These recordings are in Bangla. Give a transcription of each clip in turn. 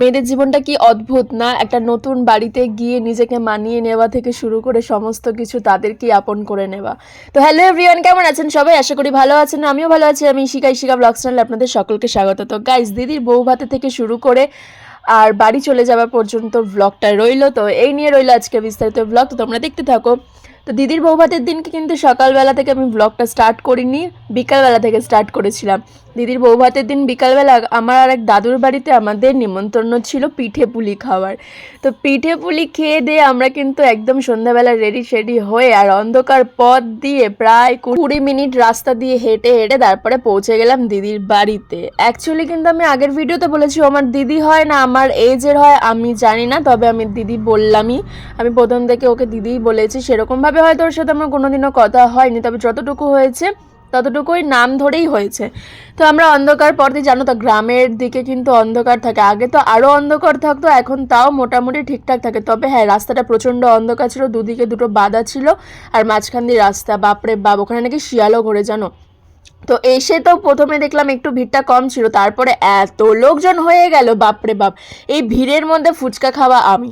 মেয়েদের জীবনটা কি অদ্ভুত, না? একটা নতুন বাড়িতে গিয়ে নিজেকে মানিয়ে নেওয়া থেকে শুরু করে সমস্ত কিছু তাদেরকেই আপন করে নেওয়া। তো হ্যালো এভরিওয়ান কেমন আছেন সবাই? আশা করি ভালো আছেন, আমিও ভালো আছি। আমি শিখা ব্লগ চ্যানেলে আপনাদের সকলকে স্বাগত। তো গাইস দিদির বউ ভাতে থেকে শুরু করে আর বাড়ি চলে যাওয়া পর্যন্ত ব্লগটা রইল। তো এই নিয়ে রইল আজকে বিস্তারিত ব্লগ তো তোমরা দেখতে থাকো। তো দিদির বৌভাতের দিনকে কিন্তু সকালবেলা থেকে আমি ব্লগটা স্টার্ট করিনি, বিকালবেলা থেকে স্টার্ট করেছিলাম। দিদির বৌভাতের দিন বিকালবেলা আমার আর এক দাদুর বাড়িতে আমাদের নিমন্ত্রণ ছিল পিঠে পুলি খাওয়ার। তো পিঠে পুলি খেয়ে দিয়ে আমরা কিন্তু একদম সন্ধ্যাবেলা রেডি শেডি হয়ে আর অন্ধকার পথ দিয়ে প্রায় কুড়ি মিনিট রাস্তা দিয়ে হেঁটে হেঁটে তারপরে পৌঁছে গেলাম দিদির বাড়িতে। অ্যাকচুয়ালি কিন্তু আমি আগের ভিডিওতে বলেছি আমার দিদি হয় না, আমার এজের হয়, আমি জানি না, তবে আমি দিদি বললামই। আমি প্রথম থেকে ওকে দিদিই বলেছি, সেরকমভাবে হয়তো ওর সাথে আমার কোনোদিনও কথা হয়নি, তবে যতটুকু হয়েছে ততটুকুই নাম ধরেই হয়েছে। তো আমরা অন্ধকার পথে জানো তো, গ্রামের দিকে কিন্তু অন্ধকার থাকে। আগে তো আরও অন্ধকার থাকতো, এখন তাও মোটামুটি ঠিকঠাক থাকে। তবে হ্যাঁ রাস্তাটা প্রচণ্ড অন্ধকার ছিল, দুদিকে দুটো বাধা ছিল, আর মাঝখান দিয়ে রাস্তা। বাপরে বাপ, ওখানে নাকি শিয়ালও ঘোরে, জানো? তো এসে তো প্রথমে দেখলাম একটু ভিড়টা কম ছিল, তারপরে এত লোকজন হয়ে গেল, বাপরে বাপ। এই ভিড়ের মধ্যে ফুচকা খাওয়া আমি।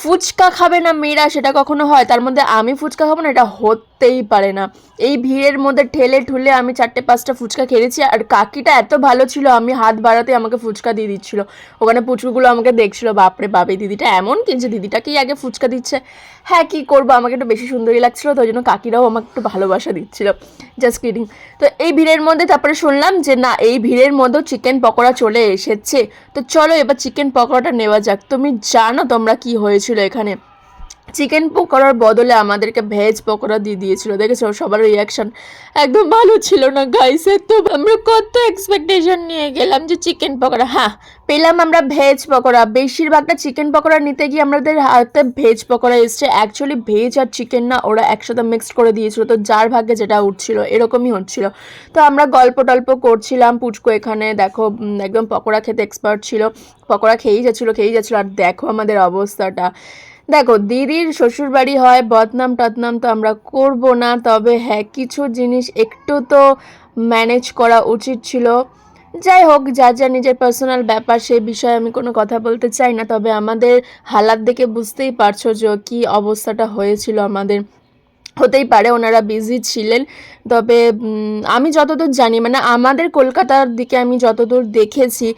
ফুচকা খাবে না মেয়েরা, সেটা কখনো হয়? তার মধ্যে আমি ফুচকা খাব না, এটা হতেই পারে না। এই ভিড়ের মধ্যে ঠেলে ঠুলে আমি চারটে পাঁচটা ফুচকা খেয়েছি, আর কাকিটা এত ভালো ছিল, আমি হাত বাড়াতে আমাকে ফুচকা দিয়ে দিচ্ছিল। ওখানে পুচকুগুলো আমাকে দেখছিল, বাপরে বাপ, এই দিদিটা এমন কি যে দিদিটাকেই আগে ফুচকা দিচ্ছে? হ্যাঁ কী করব? আমাকে একটু বেশি সুন্দরী লাগছিল, তো ওই জন্য কাকিরাও আমাকে একটু ভালোবাসা দিচ্ছিল। জাস্ট কিডিং তো এই ভিড়ের মধ্যে তারপরে শুনলাম যে, না, এই ভিড়ের মধ্যেও চিকেন পকোড়া চলে এসেছে। তো চলো, এবার চিকেন পকোড়াটা নেওয়া যাক। তুমি জানো তোমরা কি হয়েছিল এখানে চিকেন পকোড়ার বদলে আমাদেরকে ভেজ পকোড়া দিয়ে দিয়েছিল। দেখেছ? সবার রিয়াকশন একদম ভালো ছিল না গাইসের তো আমরা কত এক্সপেকটেশন নিয়ে গেলাম যে চিকেন পকোড়া। হ্যাঁ পেলাম আমরা ভেজ পকোড়া। বেশিরভাগটা চিকেন পকোড়া নিতে গিয়ে আমাদের হাতে ভেজ পকোড়া এসছে। অ্যাকচুয়ালি ভেজ আর চিকেন না, ওরা একসাথে মিক্সড করে দিয়েছিল। তো যার ভাগ্যে যেটা উঠছিল, এরকমই হচ্ছিল। তো আমরা গল্প টল্প করছিলাম। পুচকু এখানে, দেখো একদম পকোড়া খেতে এক্সপার্ট ছিল। পকোড়া খেয়েই যাচ্ছিল খেয়েই যাচ্ছিল। আর দেখো আমাদের অবস্থাটা। দেখো, দিদির শ্বশুরবাড়ি হয়, বদনাম টদনাম তো আমরা করব না, তবে হ্যাঁ কিছু জিনিস একটু তো ম্যানেজ করা উচিত ছিল। যাই হোক যা যা নিজের পার্সোনাল ব্যাপার সেই বিষয়ে আমি কোনো কথা বলতে চাই না, তবে আমাদের হালাত দেখে বুঝতেই পারছ যে কী অবস্থাটা হয়েছিল আমাদের। হতেই পারে, ওনারা বিজি ছিলেন। তবে আমি যতদূর জানি মানে আমাদের কলকাতার দিকে আমি যতদূর দেখেছি,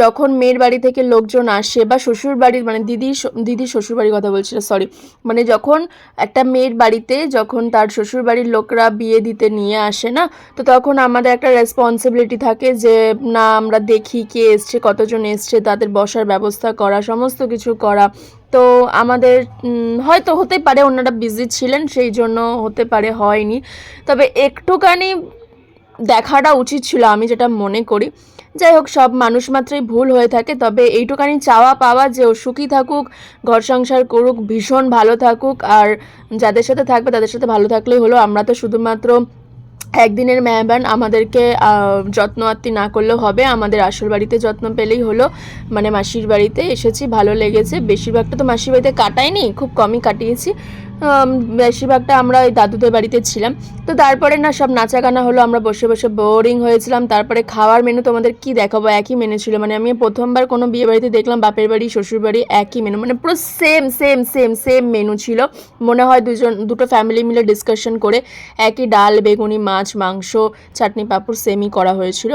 যখন মেয়ের বাড়ি থেকে লোকজন আসে বা শ্বশুর বাড়ির মানে দিদি দিদির শ্বশুর বাড়ির কথা বলছিল সরি মানে যখন একটা মেয়ের বাড়িতে যখন তার শ্বশুর বাড়ির লোকরা বিয়ে দিতে নিয়ে আসে না, তো তখন আমাদের একটা রেসপন্সিবিলিটি থাকে যে, না, আমরা দেখি কে এসছে, কতজন এসছে, তাদের বসার ব্যবস্থা করা, সমস্ত কিছু করা তো আমাদের হয়তো হতে পারে ওনারা বিজি ছিলেন, সেই জন্য হতে পারে হয়নি। তবে একটুখানি দেখাটা উচিত ছিল, আমি যেটা মনে করি। যাই হোক, সব মানুষ মাত্রই ভুল হয়ে থাকে, তবে এইটুকানি চাওয়া পাওয়া যে ও সুখী থাকুক, ঘর সংসার করুক, ভীষণ ভালো থাকুক, আর যাদের সাথে থাকবে, তাদের সাথে ভালো থাকলেই হলো। আমরা তো শুধুমাত্র একদিনের মেহমান আমাদেরকে যত্ন আত্তি না করলেও হবে। আমাদের আসল বাড়িতে যত্ন পেলেই হলো। মানে মাসির বাড়িতে এসেছি, ভালো লেগেছে। বেশিরভাগটা তো মাসির বাড়িতে কাটাইনি, খুব কমই কাটিয়েছি। বেশিরভাগটা আমরা ওই দাদুদের বাড়িতে ছিলাম। তো তারপরে না সব নাচা গানা হলো, আমরা বসে বসে বোরিং হয়েছিলাম। তারপরে খাওয়ার মেনু তোমাদের কি দেখাবো, একই মেনু ছিল। মানে আমি প্রথমবার কোনো বিয়ে বাড়িতে দেখলাম, বাপের বাড়ি, শ্বশুর বাড়ি একই মেনু মানে পুরো same same same same menu ছিল। মনে হয় দুজন, দুটো ফ্যামিলি মিলে ডিসকাশন করে একই ডাল, বেগুনি, মাছ, মাংস, চাটনি, পাঁপড় সেমই করা হয়েছিল।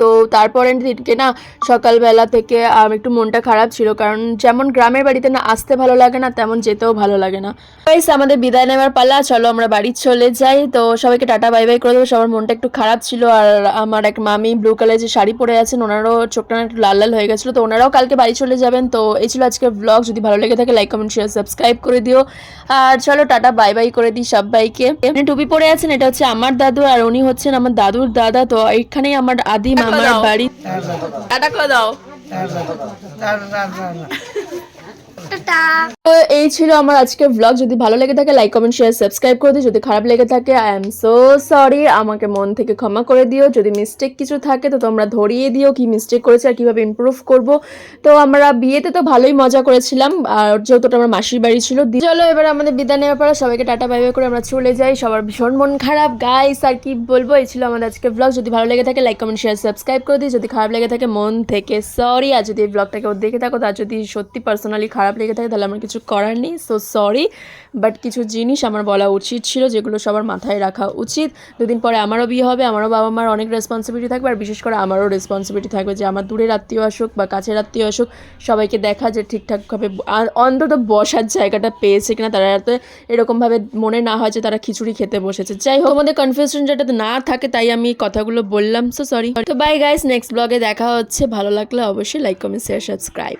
তো তারপরের দিনকে না সকালবেলা থেকে একটু মনটা খারাপ ছিল। কারণ যেমন গ্রামের বাড়িতে না আসতে ভালো লাগে না, তেমন যেতেও ভালো লাগে না। গাইস আমাদের বিদায় নেওয়ার পালা, চলো আমরা বাড়ি চলে যাই। তো সবাইকে টাটা বাই বাই করে দেবো। সবার মনটা একটু খারাপ ছিল। আর আমার এক মামি ব্লু কালার যে শাড়ি পরে আছেন, ওনারও চোখটা একটু লাল লাল হয়ে গেছিল। তো ওনারাও কালকে বাড়ি চলে যাবেন। তো এই ছিল আজকের ব্লগ যদি ভালো লেগে থাকে লাইক কমেন্ট শেয়ার সাবস্ক্রাইব করে দিও। আর চলো টাটা বাই বাই করে দিই সবাইকে। এখানে টুপি পরে আছেন, এটা হচ্ছে আমার দাদু। আর উনি হচ্ছেন আমার দাদুর দাদা। তো এইখানেই আমার আদি মামার বাড়ি। টাটা করে দাও। টাটা। তো এই ছিল আমার আজকের ব্লগ যদি ভালো লেগে থাকে লাইক কমেন্ট শেয়ার সাবস্ক্রাইব করে দিও। যদি খারাপ লেগে থাকে আই এম সো সরি আমাকে মন থেকে ক্ষমা করে দিও। যদি মিস্টেক কিছু থাকে, তো তোমরা ধরিয়ে দিও কি মিস্টেক করেছে আর কীভাবে ইমপ্রুভ করব। তো আমরা বিয়েতে তো ভালোই মজা করেছিলাম। আর যেহেতু আমার মাসির বাড়ি ছিল চলো এবার আমাদের বিদায় নেওয়ার পর সবাইকে টাটা বাই বাই করে আমরা চলে যাই। সবার ভীষণ মন খারাপ। গাইস আর কি বলব? এই ছিল আমাদের আজকে ব্লগ যদি ভালো লেগে থাকে লাইক কমেন্ট শেয়ার সাবস্ক্রাইব করে দিই যদি খারাপ লেগে থাকে, মন থেকে সরি আর যদি এই ব্লগটাকে দেখে থাকো তার যদি সত্যি পার্সোনালি খারাপ লেগে থাকে, তাহলে আমার কিছু করার নেই সো সরি বাট কিছু জিনিস আমার বলা উচিত ছিল যেগুলো সবার মাথায় রাখা উচিত। দুদিন পরে আমারও বিয়ে হবে, আমারও বাবা মার অনেক রেসপন্সিবিলিটি থাকবে, আর বিশেষ করে আমারও রেসপন্সিবিলিটি থাকবে যে আমার দূরের আত্মীয় আসুক বা কাছের আত্মীয় আসুক, সবাইকে দেখা যে ঠিকঠাকভাবে অন্তত বসার জায়গাটা পেয়েছে কিনা, তারা যাতে এরকমভাবে মনে না হয় যে তারা খিচুড়ি খেতে বসেছে। যাই হোক আমাদের কনফিউশন যাতে না থাকে তাই আমি কথাগুলো বললাম সো সরি তো বাই গাইস নেক্সট ব্লগে দেখা হচ্ছে, ভালো লাগলে অবশ্যই লাইক কমেন্ট শেয়ার সাবস্ক্রাইব